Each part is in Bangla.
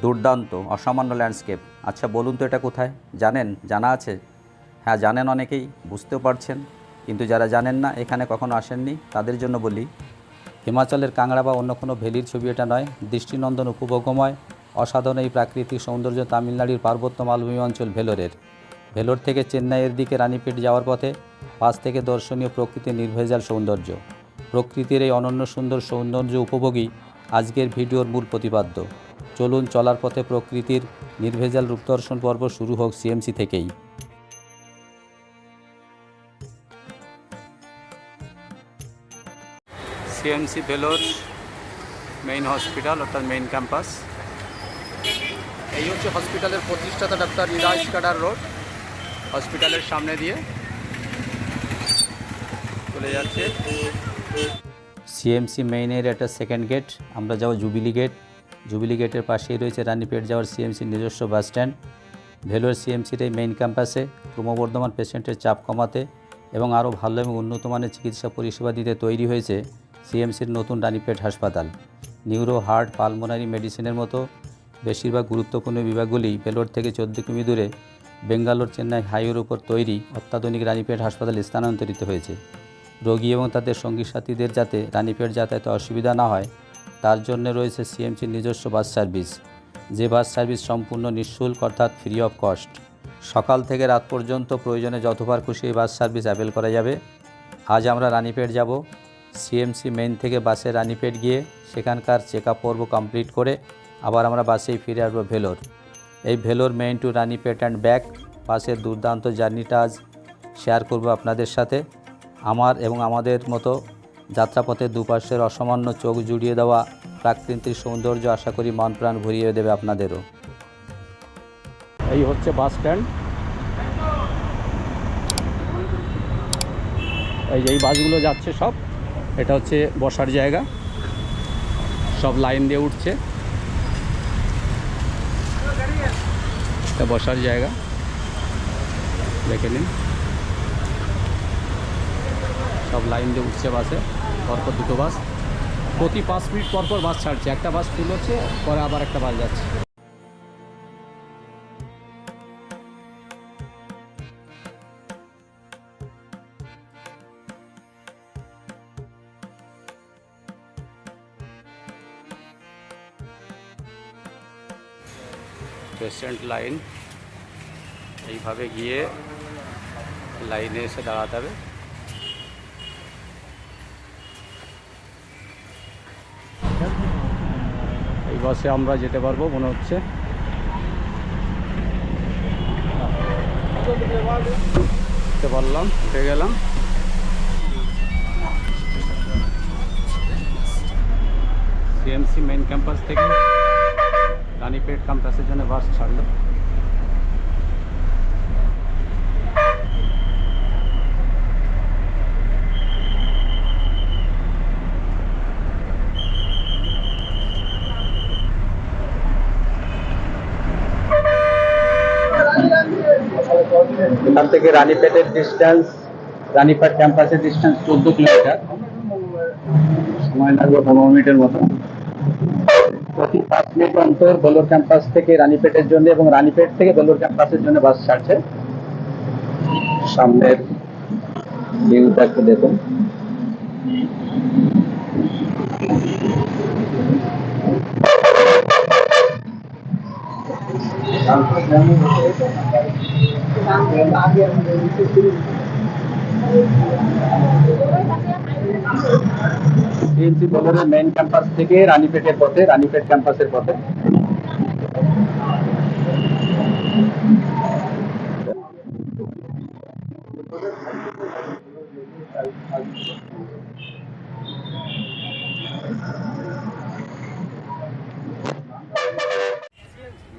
দুর্দান্ত, অসামান্য ল্যান্ডস্কেপ আচ্ছা বলুন তো এটা কোথায়? জানেন? জানা আছে? হ্যাঁ জানেন অনেকেই, বুঝতেও পারছেন। কিন্তু যারা জানেন না, এখানে কখনো আসেননি, তাদের জন্য বলি, হিমাচলের কাংড়া বা অন্য কোনো ভ্যালির ছবি এটা নয়। দৃষ্টিনন্দন উপভোগময়, অসাধারণ এই প্রাকৃতিক সৌন্দর্য তামিলনাড়ুর পার্বত্য মালভূমি অঞ্চল ভেলোরের। ভেলোর থেকে চেন্নাইয়ের দিকে রানীপেট যাওয়ার পথে পাশ থেকে দর্শনীয় প্রকৃতির নির্ভেজাল সৌন্দর্য। প্রকৃতির এই অনন্য সুন্দর সৌন্দর্য উপভোগী আজকের ভিডিওর মূল প্রতিপাদ্য। চলুন চলার পথে প্রকৃতির নির্ভেজাল রূপদর্শন পর্ব শুরু হোক সিএমসি থেকেই। সিএমসি ভেলোর মেইন হসপিটাল অর্থাৎ মেইন ক্যাম্পাস এই হচ্ছে হসপিটালের প্রতিষ্ঠাতা ডাক্তার নিরাজ কাডার রোড। হসপিটালের সামনে দিয়ে চলে যাচ্ছে। সিএমসি মেইনের একটা সেকেন্ড গেট আমরা যাব জুবিলি গেট জুবিলি গেটের পাশেই রয়েছে রানীপেট যাওয়ার সিএমসি নিজস্ব বাস স্ট্যান্ড। ভেলোর সিএমসির এই মেইন ক্যাম্পাসে ক্রমবর্ধমান পেশেন্টের চাপ কমাতে এবং আরও ভালো এবং উন্নত মানের চিকিৎসা পরিষেবা দিতে তৈরি হয়েছে সিএমসির নতুন রানীপেট হাসপাতাল। নিউরো হার্ট, পালমোনারি মেডিসিনের মতো বেশিরভাগ গুরুত্বপূর্ণ বিভাগগুলি ভেলোর থেকে চোদ্দ কিমি দূরে বেঙ্গালোর, চেন্নাই হাইওয়ের উপর তৈরি অত্যাধুনিক রানীপেট হাসপাতালে স্থানান্তরিত হয়েছে। রোগী এবং তাদের সঙ্গী সাথীদের যাতে রানীপেট যাতায়াতে অসুবিধা না হয় তার জন্য রয়েছে সিএমসির নিজস্ব বাস সার্ভিস। যে বাস সার্ভিস সম্পূর্ণ নিঃশুল্ক অর্থাৎ ফ্রি অফ কস্ট সকাল থেকে রাত পর্যন্ত প্রয়োজনে যতবার খুশি এই বাস সার্ভিস অ্যাভেল করা যাবে। আজ আমরা রানীপেট যাব। সিএমসি মেইন থেকে বাসে রানীপেট গিয়ে সেখানকার চেক আপ পর্ব কমপ্লিট করে আবার আমরা বাসেই ফিরে আসব ভেলোর। এই Vellore main to Ranipet and back বাসের দুর্দান্ত জার্নিটা আজ শেয়ার করব আপনাদের সাথে। আমার এবং আমাদের মতো যাত্রাপথের দুপাশের অসামান্য চোখ জুড়িয়ে দেওয়া প্রাকৃতিক সৌন্দর্য আশা করি মন প্রাণ ভরিয়ে দেবে আপনাদেরও। এই হচ্ছে বাস স্ট্যান্ড। এই যে এই বাসগুলো যাচ্ছে সব, এটা হচ্ছে বসার জায়গা। সব লাইন দিয়ে উঠছে। এটা বসার জায়গা। দেখে নিন। সব লাইন দিয়ে উঠছে বাসে। পরপর দুটো বাস। প্রতি পাঁচ মিনিট পর পর বাস ছাড়ছে। একটা বাস ফুল হচ্ছে, পরে আবার একটা বাস যাচ্ছে। পেশেন্ট লাইন এইভাবে গিয়ে লাইনে এসে দাঁড়াতে হবে। বাসে আমরা যেতে পারব, মনে হচ্ছে। পারলাম, উঠে গেলাম। সিএমসি মেন ক্যাম্পাস থেকে রানীপেট ক্যাম্পাসের জন্য বাস ছাড়লো। থেকে রানীপেটের ডিস্টেন্স রানীপেট ক্যাম্পাসের ডিস্টেন্স চোদ্দ কিলোমিটার সময় লাগবে পনেরো মিনিটের মতো। প্রতি পাঁচ মিনিট অন্তর বেলোর ক্যাম্পাস থেকে রানীপেটের জন্য এবং রানীপেট থেকে বেলোর ক্যাম্পাসের জন্য বাস ছাড়ছে। সামনের ভিউটা একটু দেখুন। সিএমসি বেলোরের মেইন ক্যাম্পাস থেকে রানীপেটের পথে, রানীপেট ক্যাম্পাসের পথে।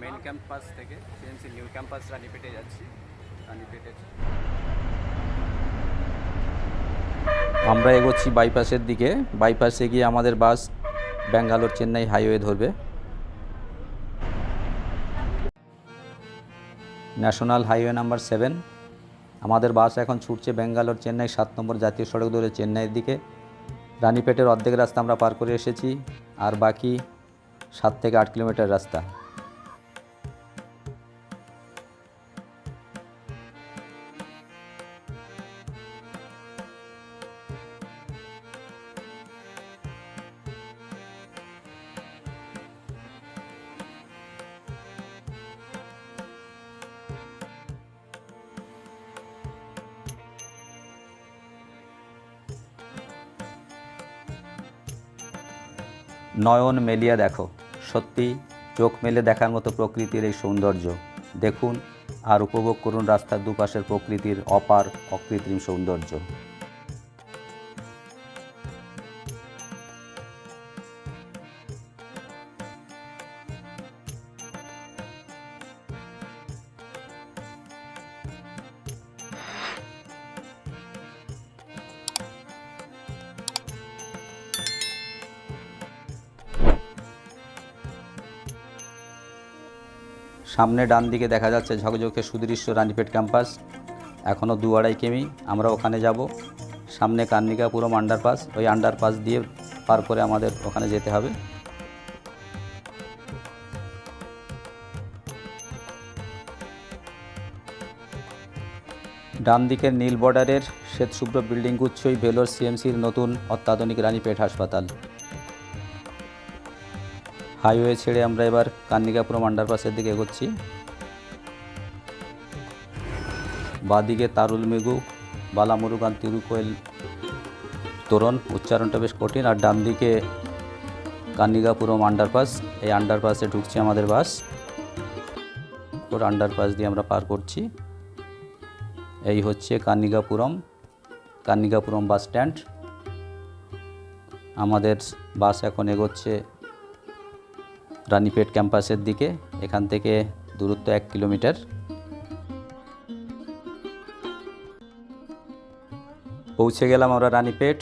মেইন ক্যাম্পাস থেকে সিএমসি নিউ ক্যাম্পাস রানীপেটে যাচ্ছি। রানীপেটে আমরা এগোচ্ছি বাইপাসের দিকে। বাইপাসে গিয়ে আমাদের বাস ব্যাঙ্গালোর চেন্নাই হাইওয়ে ধরবে। National highway number seven. আমাদের বাস এখন ছুটছে ব্যাঙ্গালোর চেন্নাই সাত নম্বর জাতীয় সড়ক ধরে চেন্নাইয়ের দিকে। রানীপেটের অর্ধেক রাস্তা আমরা পার করে এসেছি, আর বাকি সাত থেকে আট কিলোমিটার রাস্তা। নয়ন মেলিয়া দেখো। সত্যি, চোখ মেলে দেখার মতো প্রকৃতির এই সৌন্দর্য। দেখুন আর উপভোগ করুন রাস্তার দুপাশের প্রকৃতির অপার অকৃত্রিম সৌন্দর্য। সামনে ডান দিকে দেখা যাচ্ছে ঝকঝকে সুদৃশ্য রানীপেট ক্যাম্পাস। এখনও দু আড়াই কিমি, আমরা ওখানে যাব। সামনে কার্নিকাপুরম আন্ডারপাস, ওই আন্ডারপাস দিয়ে পার করে আমাদের ওখানে যেতে হবে। ডান দিকের নীল বর্ডারের শ্বেতশুভ্র বিল্ডিং গুচ্ছই ভেলোর সিএমসির নতুন অত্যাধুনিক রানীপেট হাসপাতাল। হাইওয়ে ছেড়ে আমরা এবার কান্নিকাপুরম আন্ডারপাসের দিকে এগোচ্ছি। বাদিকে তারুল মেঘু, বালামুরুগান তিরুকোয়েল তোরণ উচ্চারণটা বেশ কঠিন আর ডান দিকে কান্নিকাপুরম আন্ডারপাস, এই আন্ডারপাসে ঢুকছে আমাদের বাস। ওর আন্ডারপাস দিয়ে আমরা পার করছি। এই হচ্ছে কান্নিকাপুরম কান্নিকাপুরম বাস স্ট্যান্ড। আমাদের বাস এখন এগোচ্ছে রানীপেট ক্যাম্পাসের দিকে, এখান থেকে দূরত্ব এক কিলোমিটার। পৌঁছে গেলাম আমরা রানীপেট,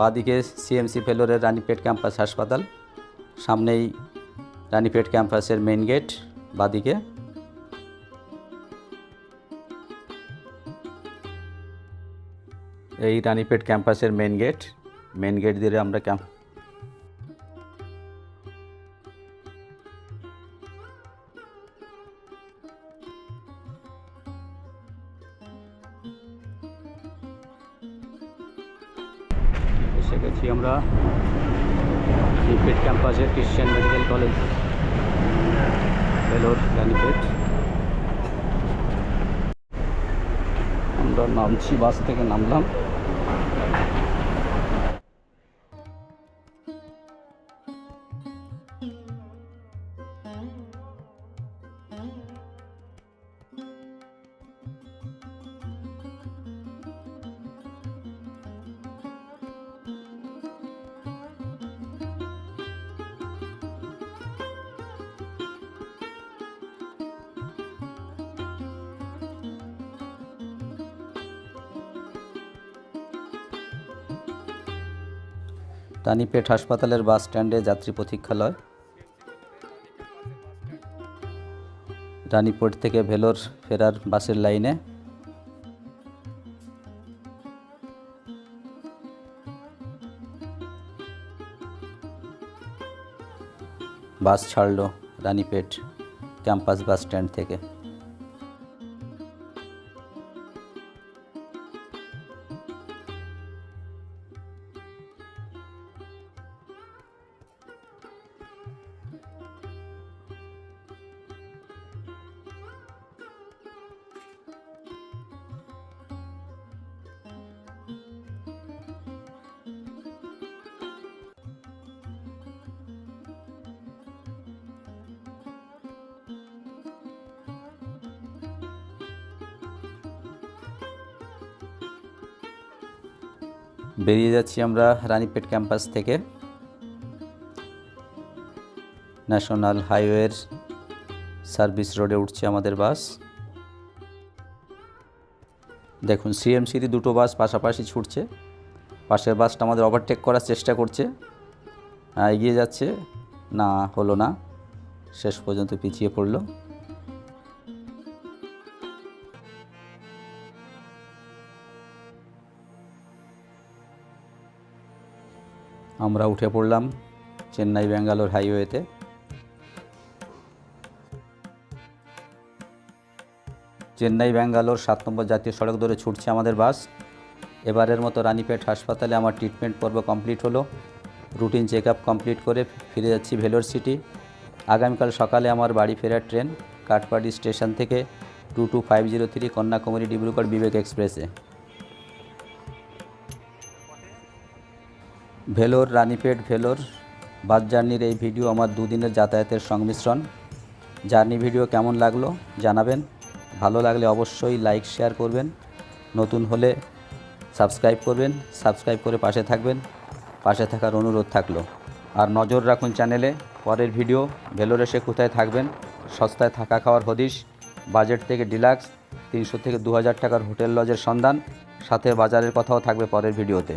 বাদিকে সিএমসি ফেলোরের রানীপেট ক্যাম্পাস হাসপাতাল, সামনেই রানীপেট ক্যাম্পাসের মেন গেট, বাদিকে। এই রানীপেট ক্যাম্পাসের মেন গেট মেন গেট দিয়ে আমরা ক্যাম্প এসে গেছি আমরা। রানীপেট ক্যাম্পাসের Christian medical college Vellore Ranipet আমরা নামছি বাস থেকে নামলাম। রানীপেট হাসপাতালের বাস স্ট্যান্ডে যাত্রী প্রতীক্ষালয়। রানীপেট থেকে ভেলোর ফেরার বাসের লাইনে। বাস ছাড়লো রানীপেট ক্যাম্পাস বাস স্ট্যান্ড থেকে। বেরিয়ে যাচ্ছি আমরা রানীপেট ক্যাম্পাস থেকে। ন্যাশনাল হাইওয়ের সার্ভিস রোডে উঠছে আমাদের বাস। দেখুন সিএমসির দুটো বাস পাশাপাশি ছুটছে। পাশের বাসটা আমাদের ওভারটেক করার চেষ্টা করছে। এগিয়ে যাচ্ছে। না হলো না। শেষ পর্যন্ত পিছিয়ে পড়ল। আমরা উঠে পড়লাম চেন্নাই ব্যাঙ্গালোর হাইওয়েতে। চেন্নাই ব্যাঙ্গালোর সাত নম্বর জাতীয় সড়ক ধরে ছুটছে আমাদের বাস। এবারের মতো রানীপেট হাসপাতালে আমার ট্রিটমেন্ট পর্ব কমপ্লিট হলো। রুটিন চেক আপ কমপ্লিট করে ফিরে যাচ্ছি ভেলোর সিটি আগামীকাল সকালে আমার বাড়ি ফেরার ট্রেন কাঠপাড়ি স্টেশন থেকে two two five zero three Kanyakumari Dibrugarh Vivek এক্সপ্রেসে। ভেলোর, রানীপেট ভেলোর বাস জার্নির এই ভিডিও আমার দুদিনের যাতায়াতের সংমিশ্রণ। জার্নি ভিডিও কেমন লাগল জানাবেন। ভালো লাগলে অবশ্যই লাইক, শেয়ার করবেন। নতুন হলে সাবস্ক্রাইব করবেন, সাবস্ক্রাইব করে পাশে থাকবেন, পাশে থাকার অনুরোধ থাকল। আর নজর রাখুন চ্যানেলে, পরের ভিডিও, ভেলোরে সে কোথায় থাকবেন, সস্তায় থাকা খাওয়ার হদিশ, বাজেট থেকে ডিলাক্স, তিনশো থেকে দু হাজার টাকার হোটেল লজের সন্ধান, সাথে বাজারের কথাও থাকবে পরের ভিডিওতে।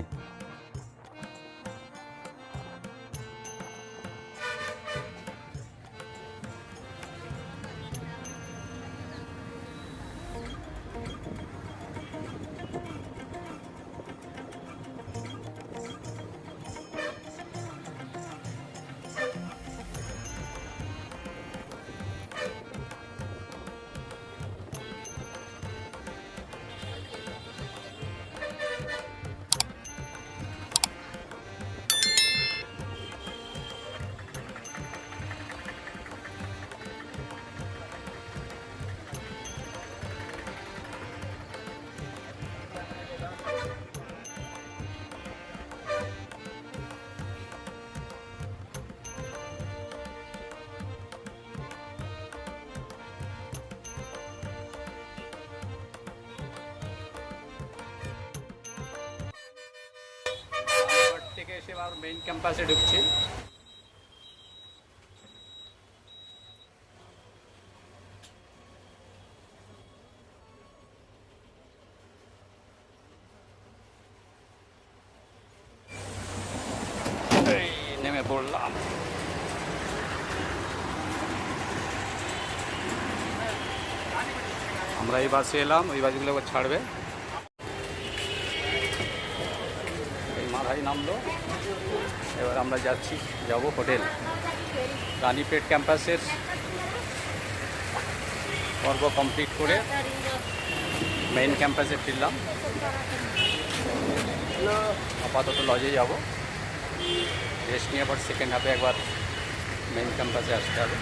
এসে আবার মেইন ক্যাম্পাসে ঢুকছি এই নেমে পড়লাম আমরা এই বাসে এলাম ওই বাসগুলো আবার ছাড়বে মাথায় নামলো। এবার আমরা যাচ্ছি, যাব হোটেল। রানীপেট ক্যাম্পাসের পর্ব কমপ্লিট করে মেইন ক্যাম্পাসে ফিরলাম। আপাতত লজে যাব। রেস্ট নিয়ে আবার সেকেন্ড হাফে একবার মেইন ক্যাম্পাসে আসতে হবে।